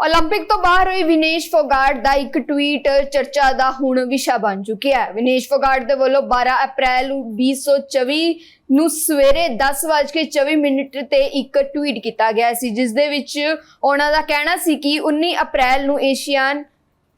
올림픽 ਤੋਂ ਬਾਹਰ ਹੋਈ ਵਿਨੇਸ਼ ਫੋਗਾਟ ਦਾ ਇੱਕ ਟਵੀਟ ਚਰਚਾ ਦਾ ਹੁਣ ਵਿਸ਼ਾ ਬਣ ਚੁੱਕਿਆ ਹੈ ਵਿਨੇਸ਼ ਫੋਗਾਟ ਦੇ ਵੱਲੋਂ 12 ਅਪ੍ਰੈਲ ਨੂੰ 2024 ਨੂੰ ਸਵੇਰੇ 10:24 ਮਿੰਟ ਤੇ ਇੱਕ ਟਵੀਟ ਕੀਤਾ ਗਿਆ ਸੀ ਜਿਸ ਦੇ ਵਿੱਚ ਉਹਨਾਂ ਦਾ ਕਹਿਣਾ ਸੀ ਕਿ 19 ਅਪ੍ਰੈਲ ਨੂੰ ਏਸ਼ੀਅਨ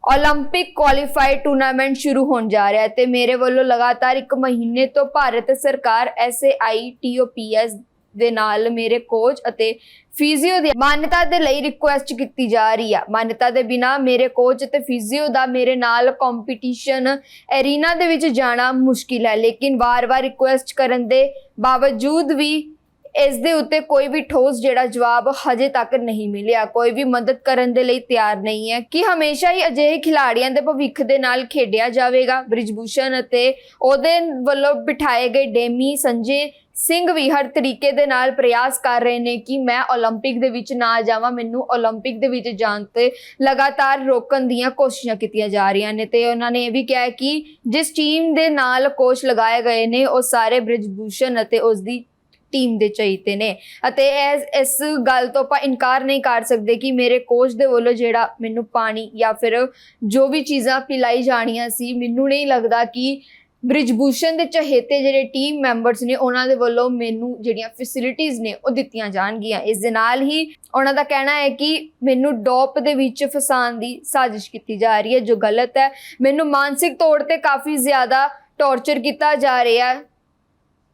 올림픽 ਕੁਆਲੀਫਾਈਡ ਟੂਰਨਾਮੈਂਟ ਸ਼ੁਰੂ ਹੋਣ ਜਾ ਰਿਹਾ ਹੈ ਤੇ ਮੇਰੇ ਵੱਲੋਂ ਲਗਾਤਾਰ ਇੱਕ ਮਹੀਨੇ ਤੋਂ ਭਾਰਤ ਸਰਕਾਰ ਐਸਏਆਈ ਟੀਓਪੀਐਸ ਦੇ ਨਾਲ ਮੇਰੇ ਕੋਚ ਅਤੇ ਫਿਜ਼ੀਓ ਦੀ ਮਾਨਤਾ ਦੇ ਲਈ ਰਿਕੁਐਸਟ ਕੀਤੀ ਜਾ ਰਹੀ ਆ। ਮਾਨਤਾ ਦੇ ਬਿਨਾ ਮੇਰੇ ਕੋਚ ਅਤੇ ਫਿਜ਼ੀਓ ਦਾ ਮੇਰੇ ਨਾਲ ਕੰਪੀਟੀਸ਼ਨ ਐਰੀਨਾ ਦੇ ਵਿੱਚ ਜਾਣਾ ਮੁਸ਼ਕਿਲ ਹੈ। ਲੇਕਿਨ ਵਾਰ-ਵਾਰ ਰਿਕੁਐਸਟ ਕਰਨ ਦੇ ਬਾਵਜੂਦ ਵੀ ਇਸ ਦੇ ਉੱਤੇ ਕੋਈ ਵੀ ਠੋਸ ਜਿਹੜਾ ਜਵਾਬ ਹਜੇ ਤੱਕ ਨਹੀਂ ਮਿਲਿਆ ਕੋਈ ਵੀ ਮਦਦ ਕਰਨ ਦੇ ਲਈ ਤਿਆਰ ਨਹੀਂ ਹੈ ਕਿ ਹਮੇਸ਼ਾ ਹੀ ਅਜਿਹੇ ਖਿਡਾਰੀਆਂ ਦੇ ਭਵਿੱਖ ਦੇ ਨਾਲ ਖੇਡਿਆ ਜਾਵੇਗਾ ਬ੍ਰਿਜਭੂਸ਼ਣ ਅਤੇ ਉਹਦੇ ਵੱਲੋਂ ਬਿਠਾਏ ਗਏ ਡੇਮੀ ਸੰਜੇ ਸਿੰਘ ਵੀ ਹਰ ਤਰੀਕੇ ਦੇ ਨਾਲ ਪ੍ਰਯਾਸ ਕਰ ਰਹੇ ਨੇ ਕਿ ਮੈਂ 올림픽 ਦੇ ਵਿੱਚ ਨਾ ਜਾਵਾਂ ਮੈਨੂੰ 올림픽 ਦੇ ਵਿੱਚ ਜਾਣ ਤੇ ਲਗਾਤਾਰ ਰੋਕਣ ਦੀਆਂ ਕੋਸ਼ਿਸ਼ਾਂ ਕੀਤੀਆਂ ਜਾ ਰਹੀਆਂ ਨੇ ਤੇ ਉਹਨਾਂ ਨੇ ਇਹ ਵੀ ਕਿਹਾ ਕਿ ਜਿਸ ਟੀਮ ਦੇ ਨਾਲ ਕੋਚ ਲਗਾਏ ਗਏ ਨੇ ਉਹ ਸਾਰੇ ਬ੍ਰਿਜਭੂਸ਼ਣ ਅਤੇ ਉਸ ਦੀ ਟੀਮ ਦੇ ਚਾਹੀਤੇ ਨੇ। ਅਤੇ ਇਸ ਇਸ ਗੱਲ ਤੋਂ ਆਪਾਂ ਇਨਕਾਰ ਨਹੀਂ ਕਰ ਸਕਦੇ ਕਿ ਮੇਰੇ ਕੋਚ ਦੇ ਵੱਲੋਂ ਜਿਹੜਾ ਮੈਨੂੰ ਪਾਣੀ ਜਾਂ ਫਿਰ ਜੋ ਵੀ ਚੀਜ਼ਾਂ ਪਿਲਾਈ ਜਾਣੀਆਂ ਸੀ, ਮੈਨੂੰ ਨਹੀਂ ਲੱਗਦਾ ਕਿ ਬ੍ਰਿਜਭੂਸ਼ਣ ਦੇ ਚਹੇਤੇ ਜਿਹੜੇ ਟੀਮ ਮੈਂਬਰਸ ਨੇ, ਉਹਨਾਂ ਦੇ ਵੱਲੋਂ ਮੈਨੂੰ ਜਿਹੜੀਆਂ ਫੈਸਿਲਿਟੀਆਂ ਨੇ, ਉਹ ਦਿੱਤੀਆਂ ਜਾਣਗੀਆਂ। ਇਸ ਦੇ ਨਾਲ ਹੀ ਉਹਨਾਂ ਦਾ ਕਹਿਣਾ ਹੈ ਕਿ ਮੈਨੂੰ ਡੋਪ ਦੇ ਵਿੱਚ ਫਸਾਉਣ ਦੀ ਸਾਜ਼ਿਸ਼ ਕੀਤੀ ਜਾ ਰਹੀ ਹੈ, ਜੋ ਗਲਤ ਹੈ। ਮੈਨੂੰ ਮਾਨਸਿਕ ਤੌਰ ਤੇ ਕਾਫੀ ਜ਼ਿਆਦਾ ਟੌਰਚਰ ਕੀਤਾ ਜਾ ਰਿਹਾ ਹੈ।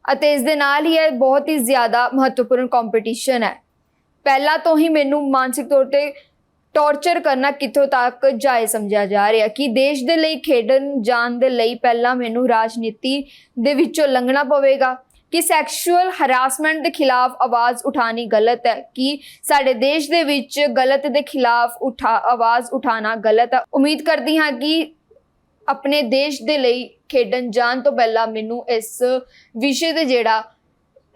ਅਤੇ ਇਸ ਦੇ ਨਾਲ ਹੀ ਇਹ ਬਹੁਤ ਹੀ ਜ਼ਿਆਦਾ ਮਹੱਤਵਪੂਰਨ ਕੰਪੀਟੀਸ਼ਨ ਹੈ। ਪਹਿਲਾਂ ਤੋਂ ਹੀ ਮੈਨੂੰ ਮਾਨਸਿਕ ਤੌਰ ਤੇ ਟੌਰਚਰ ਕਰਨਾ ਕਿੱਥੋਂ ਤੱਕ ਜਾਇਜ਼ ਸਮਝਿਆ ਜਾ ਰਿਹਾ, ਕਿ ਦੇਸ਼ ਦੇ ਲਈ, ਖੇਡਣ ਜਾਣ ਦੇ ਲਈ ਪਹਿਲਾਂ ਮੈਨੂੰ ਰਾਜਨੀਤੀ ਦੇ ਵਿੱਚੋਂ ਲੰਘਣਾ ਪਵੇਗਾ, ਕਿ ਸੈਕਸ਼ੂਅਲ ਹਰਾਸਮੈਂਟ ਦੇ ਖਿਲਾਫ ਆਵਾਜ਼ ਉਠਾਣੀ ਗਲਤ ਹੈ, ਕਿ ਸਾਡੇ ਦੇਸ਼ ਦੇ ਵਿੱਚ ਗਲਤ ਦੇ ਖਿਲਾਫ ਉਠਾ, ਆਵਾਜ਼ ਉਠਾਣਾ ਗਲਤ ਹੈ। ਉਮੀਦ ਕਰਦੀ ਹਾਂ ਕਿ ਆਪਣੇ ਦੇਸ਼ ਦੇ ਲਈ ਖੇਡਣ ਜਾਣ ਤੋਂ ਪਹਿਲਾਂ ਮੈਨੂੰ ਇਸ ਵਿਸ਼ੇ ਤੇ ਜਿਹੜਾ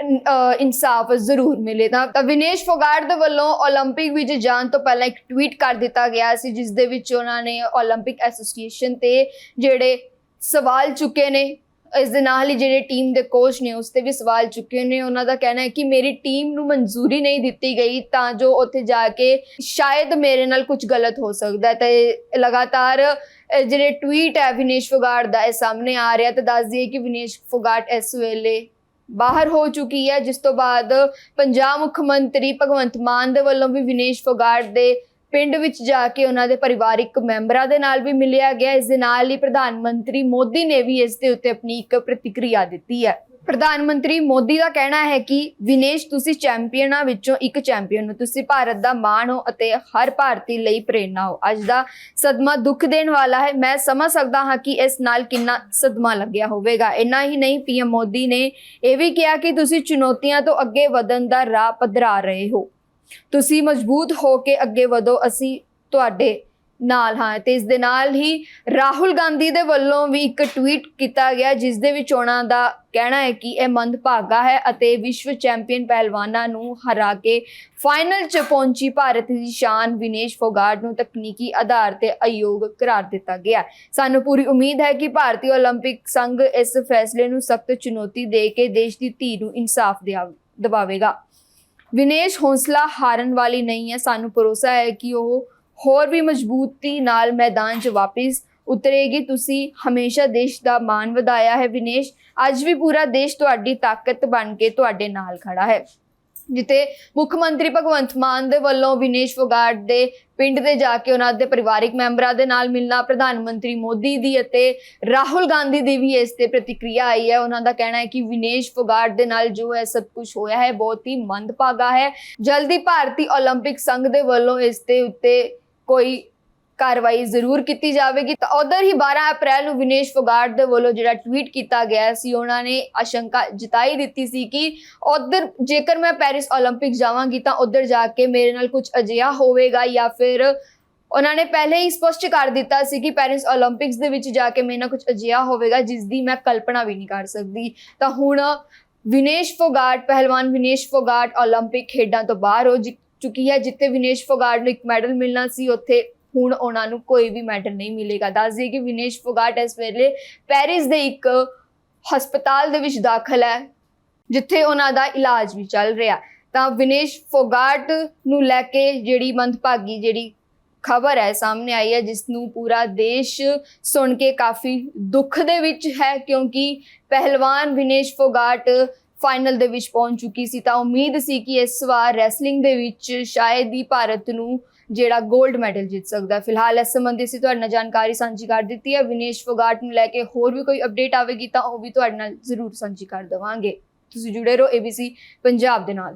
ਅਹ ਇਨਸਾਫ ਜ਼ਰੂਰ ਮਿਲੇ ਤਾਂ ਤਾਂ ਵਿਨੇਸ਼ ਫੋਗਾਟ ਦੇ ਵੱਲੋਂ 올림픽 ਵਿੱਚ ਜਾਣ ਤੋਂ ਪਹਿਲਾਂ ਇੱਕ ਟਵੀਟ ਕਰ ਦਿੱਤਾ ਗਿਆ ਸੀ ਜਿਸ ਦੇ ਵਿੱਚ ਉਹਨਾਂ ਨੇ 올림픽 ਐਸੋਸੀਏਸ਼ਨ ਤੇ ਜਿਹੜੇ ਸਵਾਲ ਚੁੱਕੇ ਨੇ ਇਸ ਦੇ ਨਾਲ ਹੀ ਜਿਹੜੇ ਟੀਮ ਦੇ ਕੋਚ ਨੇ ਉਸ ਤੇ ਵੀ ਸਵਾਲ ਚੁੱਕੇ ਨੇ ਉਹਨਾਂ ਦਾ ਕਹਿਣਾ ਹੈ ਕਿ ਮੇਰੀ ਟੀਮ ਨੂੰ ਮਨਜ਼ੂਰੀ ਨਹੀਂ ਦਿੱਤੀ ਗਈ ਤਾਂ ਜੋ ਉੱਥੇ ਜਾ ਕੇ ਸ਼ਾਇਦ ਮੇਰੇ ਨਾਲ ਕੁਝ ਗਲਤ ਹੋ ਸਕਦਾ ਹੈ ਤੇ ਲਗਾਤਾਰ ਅਹ ਜਿਹੜੇ ਟਵੀਟ ਹੈ ਵਿਨੇਸ਼ ਫੋਗਾਟ ਦਾ, ਇਹ ਸਾਹਮਣੇ ਆ ਰਿਹਾ ਤੇ ਦੱਸ ਦਈਏ ਕਿ ਵਿਨੇਸ਼ ਫੋਗਾਟ ਇਸ ਵੇਲੇ ਬਾਹਰ ਹੋ ਚੁੱਕੀ ਹੈ, ਜਿਸ ਤੋਂ ਬਾਅਦ ਪੰਜਾਬ ਮੁੱਖ ਮੰਤਰੀ ਭਗਵੰਤ ਮਾਨ ਦੇ ਵੱਲੋਂ ਵੀ ਵਿਨੇਸ਼ ਫੋਗਾਟ ਦੇ ਪਿੰਡ ਵਿੱਚ ਜਾ ਕੇ ਉਹਨਾਂ ਦੇ ਪਰਿਵਾਰਿਕ ਮੈਂਬਰਾਂ ਦੇ ਨਾਲ ਵੀ ਮਿਲਿਆ ਗਿਆ। ਇਸ ਦੇ ਨਾਲ ਹੀ ਪ੍ਰਧਾਨ ਮੰਤਰੀ ਮੋਦੀ ਨੇ ਵੀ ਇਸ ਦੇ ਉੱਤੇ ਆਪਣੀ ਇੱਕ ਪ੍ਰਤੀਕਿਰਿਆ ਦਿੱਤੀ ਹੈ। ਪ੍ਰਧਾਨ ਮੰਤਰੀ ਮੋਦੀ ਦਾ ਕਹਿਣਾ ਹੈ ਕਿ ਵਿਨੇਸ਼, ਤੁਸੀਂ ਚੈਂਪੀਅਨਾਂ ਵਿੱਚੋਂ ਇੱਕ ਚੈਂਪੀਅਨ ਹੋ। ਤੁਸੀਂ ਭਾਰਤ ਦਾ ਮਾਣ ਹੋ ਅਤੇ ਹਰ ਭਾਰਤੀ ਲਈ ਪ੍ਰੇਰਣਾ ਹੋ। ਅੱਜ ਦਾ ਸਦਮਾ ਦੁੱਖ ਦੇਣ ਵਾਲਾ ਹੈ। ਮੈਂ ਸਮਝ ਸਕਦਾ ਹਾਂ ਕਿ ਇਸ ਨਾਲ ਕਿੰਨਾ ਸਦਮਾ ਲੱਗਿਆ ਹੋਵੇਗਾ। ਇੰਨਾ ਹੀ ਨਹੀਂ ਪੀਐਮ ਮੋਦੀ ਨੇ ਇਹ ਵੀ ਕਿਹਾ ਕਿ ਤੁਸੀਂ ਚੁਣੌਤੀਆਂ ਤੋਂ ਅੱਗੇ ਵਧਣ ਦਾ ਰਾਹ ਪਧਰਾ ਰਹੇ ਹੋ। ਤੁਸੀਂ ਮਜ਼ਬੂਤ ਹੋ ਕੇ ਅੱਗੇ ਵਧੋ। ਅਸੀਂ ਤੁਹਾਡੇ ਨਾਲ ਹਾਂ ਤੇ ਇਸ ਦੇ ਨਾਲ ਹੀ ਰਾਹੁਲ ਗਾਂਧੀ ਦੇ ਵੱਲੋਂ ਵੀ ਇੱਕ ਟਵੀਟ ਕੀਤਾ ਗਿਆ ਜਿਸ ਦੇ ਵਿੱਚ ਉਹਨਾਂ ਦਾ ਕਹਿਣਾ ਹੈ ਕਿ ਇਹ ਮੰਦਭਾਗਾ ਹੈ ਅਤੇ ਵਿਸ਼ਵ ਚੈਂਪੀਅਨ ਪਹਿਲਵਾਨਾਂ ਨੂੰ ਹਰਾ ਕੇ ਫਾਈਨਲ 'ਚ ਪਹੁੰਚੀ ਭਾਰਤ ਦੀ ਸ਼ਾਨ ਵਿਨੇਸ਼ ਫੋਗਾਟ ਨੂੰ ਤਕਨੀਕੀ ਆਧਾਰ ਤੇ ਅਯੋਗ ਕਰਾਰ ਦਿੱਤਾ ਗਿਆ ਸਾਨੂੰ ਪੂਰੀ ਉਮੀਦ ਹੈ ਕਿ ਭਾਰਤੀ 올림픽 ਸੰਘ ਇਸ ਫੈਸਲੇ ਨੂੰ ਸਖਤ ਚੁਣੌਤੀ ਦੇ ਕੇ ਦੇਸ਼ ਦੀ ਧੀ ਨੂੰ ਇਨਸਾਫ ਦਿਆ- ਦਿਵਾਵੇਗਾ ਵਿਨੇਸ਼ ਹੌਸਲਾ ਹਾਰਨ ਵਾਲੀ ਨਹੀਂ ਹੈ ਸਾਨੂੰ ਭਰੋਸਾ ਹੈ ਕਿ ਉਹ ਹੋਰ ਵੀ ਮਜ਼ਬੂਤੀ ਨਾਲ ਮੈਦਾਨ 'ਚ ਵਾਪਸ ਉਤਰੇਗੀ ਤੁਸੀਂ ਹਮੇਸ਼ਾ ਦੇਸ਼ ਦਾ ਮਾਣ ਵਧਾਇਆ ਹੈ ਵਿਨੇਸ਼ ਅੱਜ ਵੀ ਪੂਰਾ ਦੇਸ਼ ਤੁਹਾਡੀ ਤਾਕਤ ਬਣ ਕੇ ਤੁਹਾਡੇ ਨਾਲ ਖੜਾ ਹੈ ਜਿੱਥੇ ਮੁੱਖ ਮੰਤਰੀ ਭਗਵੰਤ ਮਾਨ ਦੇ ਵੱਲੋਂ ਵਿਨੇਸ਼ ਫੋਗਾਟ ਦੇ ਪਿੰਡ ਤੇ ਜਾ ਕੇ ਉਹਨਾਂ ਦੇ ਪਰਿਵਾਰਿਕ ਮੈਂਬਰਾਂ ਦੇ ਨਾਲ ਮਿਲਣਾ ਪ੍ਰਧਾਨ ਮੰਤਰੀ ਮੋਦੀ ਦੀ ਅਤੇ ਰਾਹੁਲ ਗਾਂਧੀ ਦੀ ਵੀ ਇਸ ਤੇ ਪ੍ਰਤੀਕਿਰਿਆ ਆਈ ਹੈ ਉਹਨਾਂ ਦਾ ਕਹਿਣਾ ਹੈ ਕਿ ਵਿਨੇਸ਼ ਫੋਗਾਟ ਦੇ ਨਾਲ ਜੋ ਹੈ ਸਭ ਕੁਝ ਹੋਇਆ ਹੈ ਬਹੁਤ ਹੀ ਮੰਦਭਾਗਾ ਹੈ ਜਲਦੀ ਭਾਰਤੀ 올림픽 ਸੰਘ ਦੇ ਵੱਲੋਂ ਇਸ ਦੇ ਉੱਤੇ ਕੋਈ ਕਾਰਵਾਈ ਜ਼ਰੂਰ ਕੀਤੀ ਜਾਵੇਗੀ। ਤਾਂ ਉਧਰ ਹੀ 12 ਅਪ੍ਰੈਲ ਨੂੰ ਵਿਨੇਸ਼ ਫੋਗਾਟ ਦੇ ਵੱਲੋਂ ਜਿਹੜਾ ਟਵੀਟ ਕੀਤਾ ਗਿਆ ਸੀ, ਉਹਨਾਂ ਨੇ ਆਸ਼ੰਕਾ ਜਤਾਈ ਦਿੱਤੀ ਸੀ ਕਿ ਉਧਰ ਜੇਕਰ ਮੈਂ ਪੈਰਿਸ 올림픽 ਜਾਵਾਂਗੀ ਤਾਂ ਉਧਰ ਜਾ ਕੇ ਮੇਰੇ ਨਾਲ ਕੁਝ ਅਜਿਹਾ ਹੋਵੇਗਾ ਜਾਂ ਫਿਰ ਉਹਨਾਂ ਨੇ ਪਹਿਲੇ ਹੀ ਸਪਸ਼ਟ ਕਰ ਦਿੱਤਾ ਸੀ ਕਿ ਪੈਰਿਸ 올림픽ਸ ਦੇ ਵਿੱਚ ਜਾ ਕੇ ਮੇਰੇ ਨਾਲ ਕੁਝ ਅਜਿਹਾ ਹੋਵੇਗਾ, ਜਿਸ ਦੀ ਮੈਂ ਕਲਪਨਾ ਵੀ ਨਹੀਂ ਕਰ ਸਕਦੀ। ਤਾਂ ਹੁਣ ਵਿਨੇਸ਼ ਫੋਗਾਟ, ਪਹਿਲਵਾਨ ਵਿਨੇਸ਼ ਫੋਗਾਟ 올림픽 ਖੇਡਾਂ ਤੋਂ ਬਾਹਰ ਹੋ ਚੁੱਕੀ ਹੈ, ਜਿੱਥੇ ਵਿਨੇਸ਼ ਫੋਗਾਟ ਨੂੰ ਇੱਕ ਮੈਡਲ ਮਿਲਣਾ ਸੀ, ਉੱਥੇ ਹੁਣ ਉਹਨਾਂ ਨੂੰ ਕੋਈ ਵੀ ਮੈਡਲ ਨਹੀਂ ਮਿਲੇਗਾ। ਦੱਸ ਦਈਏ ਕਿ ਵਿਨੇਸ਼ ਫੋਗਾਟ ਇਸ ਵੇਲੇ ਪੈਰਿਸ ਦੇ ਇੱਕ ਹਸਪਤਾਲ ਦੇ ਵਿੱਚ ਦਾਖਲ ਹੈ, ਜਿੱਥੇ ਉਹਨਾਂ ਦਾ ਇਲਾਜ ਵੀ ਚੱਲ ਰਿਹਾ। ਤਾਂ ਵਿਨੇਸ਼ ਫੋਗਾਟ ਨੂੰ ਲੈ ਕੇ ਜਿਹੜੀ ਮੰਦਭਾਗੀ ਜਿਹੜੀ ਖਬਰ ਹੈ ਸਾਹਮਣੇ ਆਈ ਹੈ, ਜਿਸ ਨੂੰ ਪੂਰਾ ਦੇਸ਼ ਸੁਣ ਕੇ ਕਾਫੀ ਦੁੱਖ ਦੇ ਵਿੱਚ ਹੈ, ਕਿਉਂਕਿ ਪਹਿਲਵਾਨ ਵਿਨੇਸ਼ ਫੋਗਾਟ ਫਾਈਨਲ ਦੇ ਵਿੱਚ ਪਹੁੰਚ ਚੁੱਕੀ ਸੀ, ਤਾਂ ਉਮੀਦ ਸੀ ਕਿ ਇਸ ਵਾਰ ਰੈਸਲਿੰਗ ਦੇ ਵਿੱਚ ਸ਼ਾਇਦ ਹੀ ਭਾਰਤ ਨੂੰ ਜਿਹੜਾ 골ਡ ਮੈਡਲ ਜਿੱਤ ਸਕਦਾ ਫਿਲਹਾਲ ਇਸ ਸੰਬੰਧੀ ਅਸੀਂ ਤੁਹਾਡੇ ਨਾਲ ਜਾਣਕਾਰੀ ਸਾਂਝੀ ਕਰ ਦਿੱਤੀ ਹੈ। ਵਿਨੇਸ਼ ਫੋਗਾਟ ਨੂੰ ਲੈ ਕੇ ਹੋਰ ਵੀ ਕੋਈ ਅਪਡੇਟ ਆਵੇਗੀ ਤਾਂ ਉਹ ਵੀ ਤੁਹਾਡੇ ਨਾਲ ਜ਼ਰੂਰ ਸਾਂਝੀ ਕਰ ਦੇਵਾਂਗੇ। ਤੁਸੀਂ ਜੁੜੇ ਰਹੋ ABC ਪੰਜਾਬ ਦੇ ਨਾਲ।